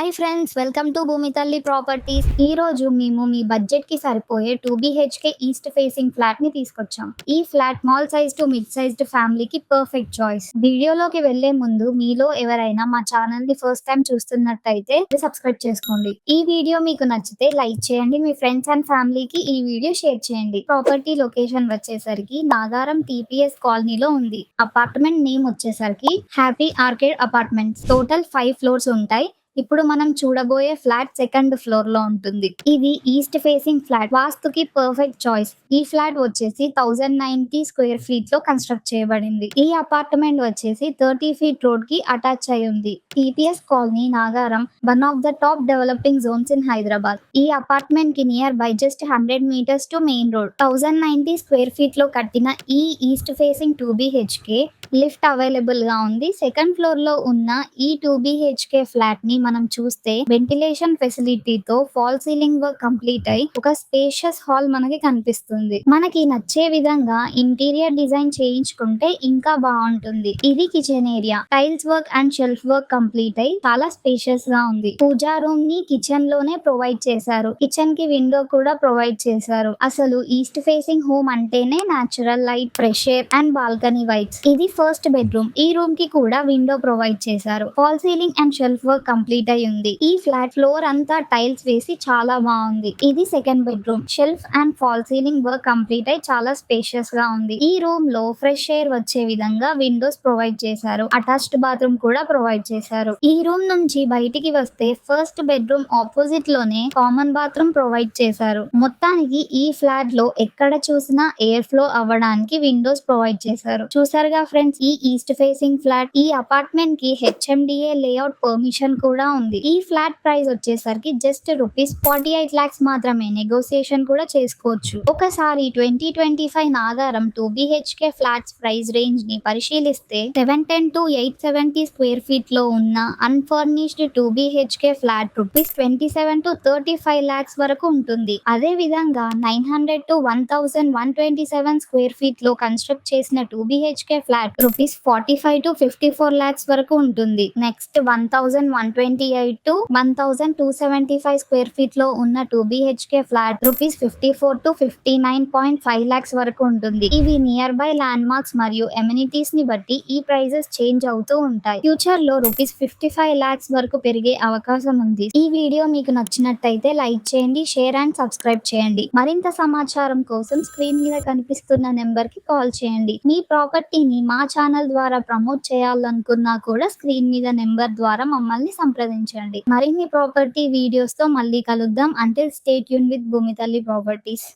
Hi friends welcome to భూమి తల్లి properties ఈ రోజు మేము మీ బడ్జెట్కి సరిపోయే టూ బిహెచ్కే ఈస్ట్ ఫేసింగ్ ఫ్లాట్ని తీసుకొచ్చాం. ఈ flat small size to mid sized ఫ్యామిలీకి పర్ఫెక్ట్ చాయిస్ వీడియోలోకి వెళ్ళే ముందు మీలో ఎవరైనా మా ఛానల్ని ఫస్ట్ టైం చూస్తున్నట్టయితే సబ్స్క్రైబ్ చేసుకోండి. ఈ వీడియో మీకు నచ్చితే లైక్ చేయండి మీ ఫ్రెండ్స్ అండ్ ఫ్యామిలీకి ఈ వీడియో షేర్ చేయండి. ప్రాపర్టీ లొకేషన్ వచ్చేసరికి నాగారం టీపీఎస్ కాలనీలో ఉంది. అపార్ట్మెంట్ నేమ్ వచ్చేసరికి happy arcade apartments total five floors ఉంటాయి. ఇప్పుడు మనం చూడబోయే ఫ్లాట్ సెకండ్ ఫ్లోర్లో ఉంటుంది. ఇది ఈస్ట్ ఫేసింగ్ ఫ్లాట్. వాస్తుకి పర్ఫెక్ట్ చాయిస్. ఈ ఫ్లాట్ వచ్చేసి థౌజండ్ నైన్టీ స్క్వేర్ ఫీట్లో కన్స్ట్రక్ట్ చేయబడింది. ఈ అపార్ట్మెంట్ వచ్చేసి థర్టీ ఫీట్ రోడ్కి అటాచ్ అయి ఉంది. TPS colony Nagaram one of the top developing zones in Hyderabad. ఈ అపార్ట్మెంట్కి near by just hundred meters to main road. Thousand ninety square ఫీట్లో కట్టిన ఈ east facing two BHK lift అవైలబుల్గా ఉంది. Second ఫ్లోర్లో ఉన్న ఈ టూ బిహెచ్కే ఫ్లాట్ని మనం చూస్తే వెంటిలేషన్ ఫెసిలిటీతో ఫాల్ సీలింగ్ వర్క్ కంప్లీట్ అయి ఒక స్పేషియస్ హాల్ మనకి కనిపిస్తుంది. మనకి నచ్చే విధంగా ఇంటీరియర్ డిజైన్ చేయించుకుంటే ఇంకా బాగుంటుంది. ఇది kitchen area. Tiles work and shelf work complete అయి చాలా స్పేషియస్గా ఉంది. పూజా రూమ్ని కిచెన్లోనే ప్రొవైడ్ చేశారు. కిచెన్కి విండో కూడా ప్రొవైడ్ చేశారు. అసలు ఈస్ట్ ఫేసింగ్ హోమ్ అంటేనే natural light fresh air and balcony vibes. ఇది ఫస్ట్ బెడ్రూమ్ ఈ రూమ్కి కూడా విండో ప్రొవైడ్ చేశారు. False ceiling and shelf work complete అయి ఉంది. ఈ ఫ్లాట్ ఫ్లోర్ అంతా టైల్స్ వేసి చాలా బాగుంది. ఇది second bedroom shelf and false ceiling work complete అయి చాలా స్పేషియస్గా ఉంది. ఈ రూమ్లో ఫ్రెష్ ఎయిర్ వచ్చే విధంగా విండోస్ ప్రొవైడ్ చేశారు. అటాచ్డ్ బాత్రూమ్ కూడా ప్రొవైడ్ చేశారు. ఈ రూమ్ నుంచి బయటికి వస్తే ఫస్ట్ బెడ్రూమ్ ఆపోజిట్లోనే కామన్ బాత్రూమ్ ప్రొవైడ్ చేశారు. మొత్తానికి ఈ ఫ్లాట్లో ఎక్కడ చూసినా ఎయిర్ ఫ్లో అవ్వడానికి విండోస్ ప్రొవైడ్ చేశారు. చూసారుగా ఫ్రెండ్స్ ఈ ఈస్ట్ ఫేసింగ్ ఫ్లాట్ ఈ అపార్ట్మెంట్కి హెచ్ఎండిఏ లేఅవుట్ పర్మిషన్ కూడా ఉంది. ఈ ఫ్లాట్ ప్రైస్ వచ్చేసరికి just rupees forty eight lakhs మాత్రమే నెగోసియేషన్ కూడా చేసుకోవచ్చు. ఒకసారి ట్వంటీ ట్వంటీ ఫైవ్ ఆధారం టూ బిహెచ్కే ఫ్లాట్స్ ప్రైస్ రేంజ్ని పరిశీలిస్తే seven ten to eight seventy square ఫీట్లో ఉన్న unfurnished two BHK flat rupees twenty seven to thirty five lakhs వరకు ఉంటుంది. అదే విధంగా nine hundred to one thousand one twenty seven square ఫీట్లో construct చేసిన two BHK flat rupees forty five to fifty four lakhs వరకు ఉంటుంది. Next one thousand one twenty eight to one thousand two seventy five square ఫీట్లో ఉన్న two BHK flat rupees fifty four to fifty nine point five lakhs వరకు ఉంటుంది. ఇవి near by landmarks మరియు ఎమ్యూనిటీస్ని బట్టి ఈ prices change అవుతూ ఉంటాయి. ఫ్యూచర్లో రూపీస్ ఫిఫ్టీ ఫైవ్ లాక్స్ వరకు పెరిగే అవకాశం ఉంది. ఈ వీడియో మీకు నచ్చినట్టయితే లైక్ చేయండి షేర్ అండ్ సబ్స్క్రైబ్ చేయండి. మరింత సమాచారం కోసం స్క్రీన్ మీద కనిపిస్తున్న నెంబర్కి కాల్ చేయండి. మీ ప్రాపర్టీని మా ఛానల్ ద్వారా ప్రమోట్ చేయాలనుకున్నా కూడా స్క్రీన్ మీద నెంబర్ ద్వారా మమ్మల్ని సంప్రదించండి. మరిన్ని ప్రాపర్టీ వీడియోస్తో మళ్ళీ కలుద్దాం. అంటే state Yoon with Bhoomithalli properties